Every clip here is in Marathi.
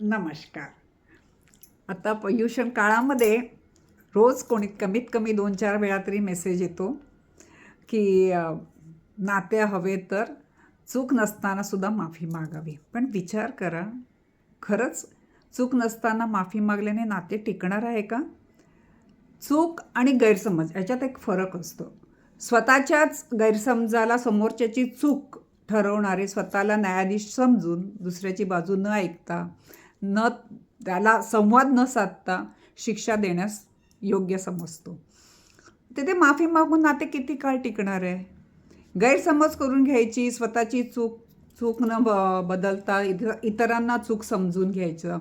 नमस्कार. आता पर्युषण काळामध्ये रोज कोणी कमीत कमी दोन चार वेळा तरी मेसेज येतो की नाते हवे तर चूक नसतानासुद्धा माफी मागावी. पण विचार करा खरंच चूक नसताना माफी मागल्याने नाते टिकणार आहे का? चूक आणि गैरसमज याच्यात एक फरक असतो. स्वतःच्याच गैरसमजाला समोरच्याची चूक ठरवणारे स्वतःला न्यायाधीश समजून दुसऱ्याची बाजू न ऐकता न त्याला संवाद न साधता शिक्षा देण्यास योग्य समजतो. तिथे माफी मागून नाते किती काळ टिकणार आहे? गैरसमज करून घ्यायची स्वतःची चूक चूक न ब बदलता इतर इतरांना चूक समजून घ्यायचं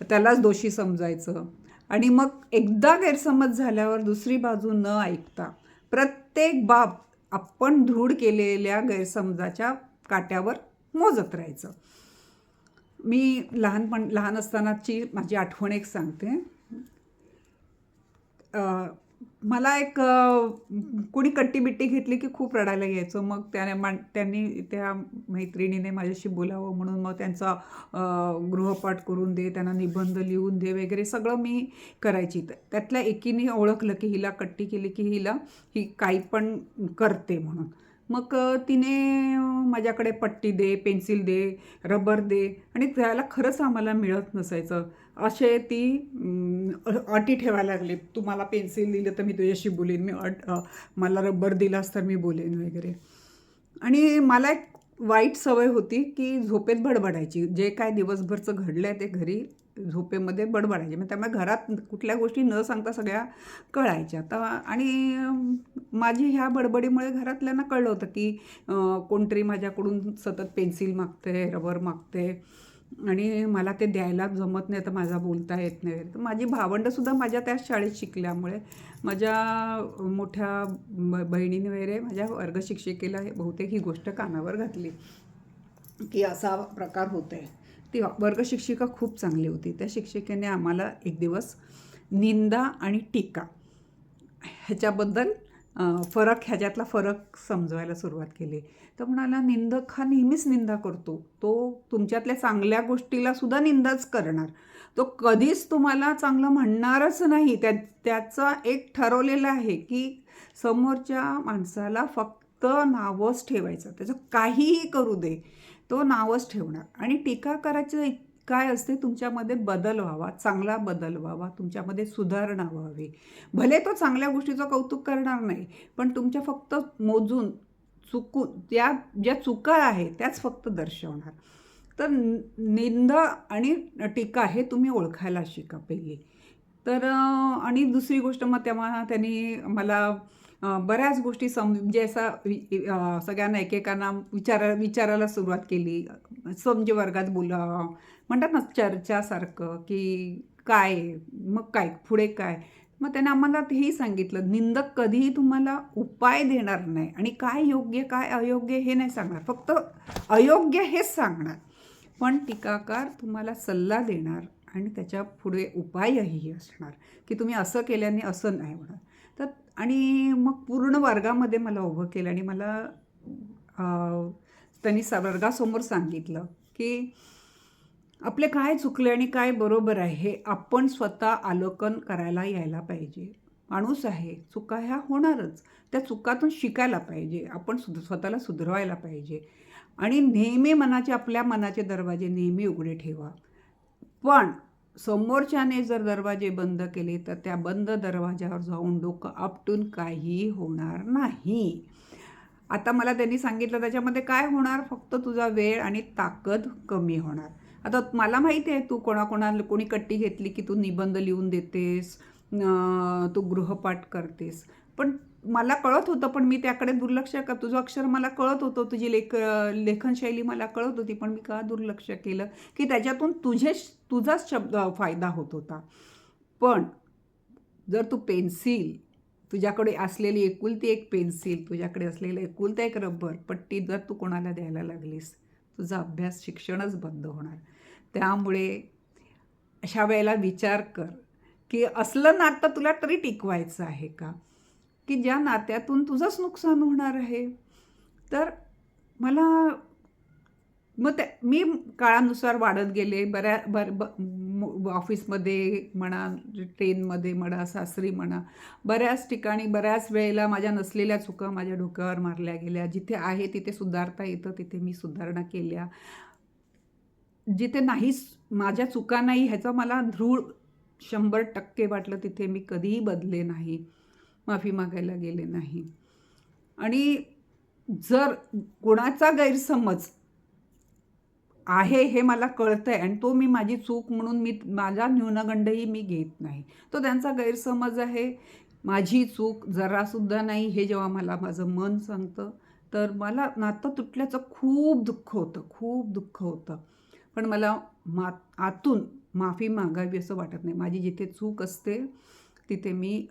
त्यालाच दोषी समजायचं आणि मग एकदा गैरसमज झाल्यावर दुसरी बाजू न ऐकता प्रत्येक बाब आपण दृढ केलेल्या गैरसमजाच्या काट्यावर मोजत राहायचं. मी लहानपण लहान असतानाची माझी आठवण एक सांगते. मला एक कोणी कट्टी बिट्टी घेतली की खूप रडायला यायचं. मग त्याने मा त्यांनी त्या मैत्रिणीने माझ्याशी बोलावं म्हणून मग त्यांचा गृहपाठ करून दे त्यांना निबंध लिहून दे वगैरे सगळं मी करायची. तर त्यातल्या एकीने ओळखलं की हिला कट्टी केली की हिला ही काही पण करते म्हणून. मग तिने माझ्याकडे पट्टी दे पेन्सिल दे रबर दे आणि त्याला खरंच आम्हाला मिळत नसायचं. असे ती अटी ठेवायला लागली. तू मला पेन्सिल दिलं तर मी तुझ्याशी बोलेन. मी अट मला रबर दिलास तर मी बोलेन वगैरे. आणि मला एक वाईट सवय होती की झोपेत भडभडायची जे काय दिवसभरचं घडलं आहे ते घरी झोपेमध्ये बडबडायचे मग म्हणजे त्यामुळे घरात कुठल्या गोष्टी न सांगता सगळ्या कळायच्या. तर आणि माझी ह्या बडबडीमुळे घरातल्यांना कळलं होतं की कोणतरी माझ्याकडून सतत पेन्सिल मागते रबर मागते आणि मला ते द्यायला जमत नाही तर माझा बोलता येत नाही. तर माझी भावंडंसुद्धा माझ्या त्याच शाळेत शिकल्यामुळे माझ्या मोठ्या ब- बहिणीने वगैरे माझ्या वर्गशिक्षिकेला हे बहुतेक ही गोष्ट कानावर घातली की असा प्रकार होतो आहे ती वर्गशिक्षिका खूप चांगली होती. त्या शिक्षिकेने आम्हाला एक दिवस निंदा आणि टीका ह्याच्याबद्दल फरक ह्याच्यातला फरक समजवायला सुरुवात केली. तर म्हणाला निंदक हा नेहमीच निंदा करतो. तो तुमच्यातल्या चांगल्या गोष्टीला सुद्धा निंदाच करणार. तो कधीच तुम्हाला चांगलं म्हणणारच नाही. त्या त्याचा एक ठरवलेला आहे की समोरच्या माणसाला फक्त नावच ठेवायचं. त्याचं काहीही करू दे. तो नावच ठेवणार. आणि टीका करायचं काय असते तुमच्यामध्ये बदल व्हावा चांगला बदल व्हावा तुमच्यामध्ये सुधारणा व्हावी. भले तो चांगल्या गोष्टीचं कौतुक करणार नाही पण तुमच्या फक्त मोजून चुकून त्या ज्या चुका आहेत त्याच फक्त दर्शवणार. तर निंद आणि टीका हे तुम्ही ओळखायला शिका पहिली. तर आणि दुसरी गोष्ट मग तेव्हा त्यांनी मला बऱ्याच गोष्टी सम म्हणजे असं सगळ्यांना एकेकांना विचारा विचारायला सुरुवात केली. समजे वर्गात बोला म्हणतात ना चर्चासारखं की काय मग काय? पुढे काय? मग त्याने आम्हाला हेही सांगितलं निंदक कधीही तुम्हाला उपाय देणार नाही आणि काय योग्य काय अयोग्य हे नाही सांगणार. फक्त अयोग्य हेच सांगणार. पण टीकाकार तुम्हाला सल्ला देणार आणि त्याच्या पुढे उपायही असणार की तुम्ही असं केल्याने असं नाही होणार. तर आणि मग पूर्ण वर्गामध्ये मला उभं केलं आणि मला त्यांनी सा वर्गासमोर सांगितलं की आपले काय चुकले आणि काय बरोबर आहे हे आपण स्वतः आलोकन करायला यायला पाहिजे. माणूस आहे चुका ह्या होणारच. त्या चुकातून शिकायला पाहिजे. आपण सुध स्वतःला सुधरवायला पाहिजे. आणि नेहमी मनाचे आपल्या मनाचे दरवाजे नेहमी उघडे ठेवा. पण समोरच्याने जर दरवाजे बंद केले तर त्या बंद दरवाज्यावर जाऊन डोकं आपटून काही होणार नाही. आता मला त्यांनी सांगितलं त्याच्यामध्ये काय होणार? फक्त तुझा वेळ आणि ताकद कमी होणार. आता मला माहिती आहे तू कोणाकोणाला कोणी कट्टी घेतली की तू निबंध लिहून देतेस तू गृहपाठ करतेस. पण मला कळत होतं पण मी त्याकडे दुर्लक्ष का तुझं अक्षर मला कळत होतं तुझी लेख लेखनशैली मला कळत होती पण मी का दुर्लक्ष केलं? की त्याच्यातून तुझे तुझाच शब्द फायदा होत होता. पण जर तू पेन्सिल तुझ्याकडे असलेली एकुलती एक पेन्सिल तुझ्याकडे असलेलं एकुलता एक रबर पट्टी जर तू कोणाला द्यायला लागलीस तुझा अभ्यास शिक्षणच बंद होणार. त्यामुळे अशा वेळेला विचार कर की असलं नातं तुला तरी टिकवायचं आहे का? की ज्या नात्यातून तुझंच नुकसान होणार आहे. तर मला मग ते मी काळानुसार वाढत गेले. बऱ्या बर ब ऑफिसमध्ये म्हणा ट्रेनमध्ये म्हणा सासरी म्हणा बऱ्याच ठिकाणी बऱ्याच वेळेला माझ्या नसलेल्या चुका माझ्या डोक्यावर मारल्या गेल्या. जिथे आहे तिथे सुधारता येतं तिथे मी सुधारणा केल्या. जिथे नाही माझ्या चुका नाही ह्याचा मला धृळ शंभर टक्के वाटलं तिथे मी कधीही बदले नाही. माफी मागायला गेले नाही. आणि जर कोणाचा गैरसमज आहे हे मला कळतं आहे आणि तो मी माझी चूक म्हणून मी माझा न्यूनगंडही मी घेत नाही. तो त्यांचा गैरसमज आहे. माझी चूक जरासुद्धा नाही हे जेव्हा मला माझं मन सांगतं तर मला नातं तुटल्याचं खूप दुःख होतं खूप दुःख होतं. पण मला मा आतून माफी मागावी असं वाटत नाही. माझी जिथे चूक असते तिथे मी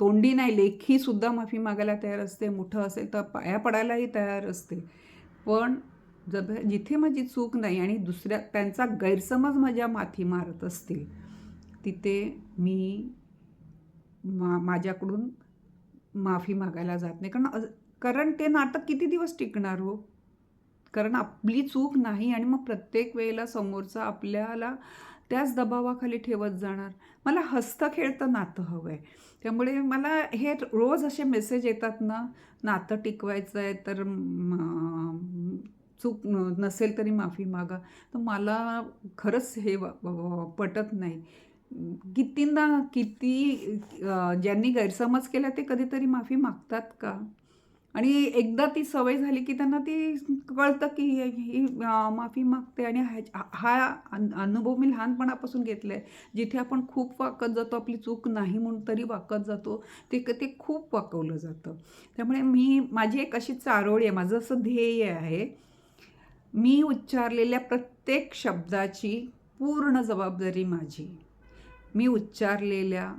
तोंडी नाही लेखीसुद्धा माफी मागायला तयार असते मोठं असेल तर पाया पडायलाही तयार असते. पण जब जिथे माझी चूक नाही आणि दुसऱ्या त्यांचा गैरसमज माझ्या माथी मारत असतील तिथे मी मा माझ्याकडून माफी मागायला जात नाही. कारण कारण ते नाटक किती दिवस टिकणार हो? कारण आपली चूक नाही आणि मग प्रत्येक वेळेला समोरचा आपल्याला त्याच दबावाखाली ठेवत जाणार. मला हसतं खेळतं नातं हवं आहे त्यामुळे मला हे रोज असे मेसेज येतात ना नातं टिकवायचं आहे तर चूक नसेल तरी माफी मागा. तर मला खरंच हे पटत नाही. कितींदा किती ज्यांनी गैरसमज केला ते कधीतरी माफी मागतात का? आणि एकदा ती सवय झाली की त्यांना ती कळतं की ही माफी मागते आणि ह्या- हा अन- अनुभव मी लहानपणापासून घेतला आहे जिथे आपण खूप वाकत जातो आपली चूक नाही म्हणून तरी वाकत जातो ते क- ते खूप वाकवलं जातं. त्यामुळे मी माझी एक अशी चारोळी आहे माझं असं ध्येय आहे मी उच्चारलेल्या प्रत्येक शब्दाची पूर्ण जबाबदारी माझी. मी उच्चारलेल्या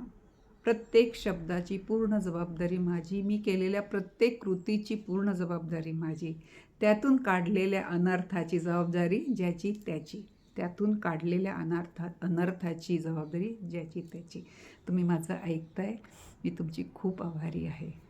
प्रत्येक शब्दाची पूर्ण जबाबदारी माझी मी केलेल्या प्रत्येक कृतीची पूर्ण जबाबदारी माझी. त्यातून काढलेल्या अनर्थाची जबाबदारी ज्याची त्याची. त्यातून काढलेल्या अनर्था अनर्थाची जबाबदारी ज्याची त्याची. तुम्ही माझं ऐकताय मी तुमची खूप आभारी आहे.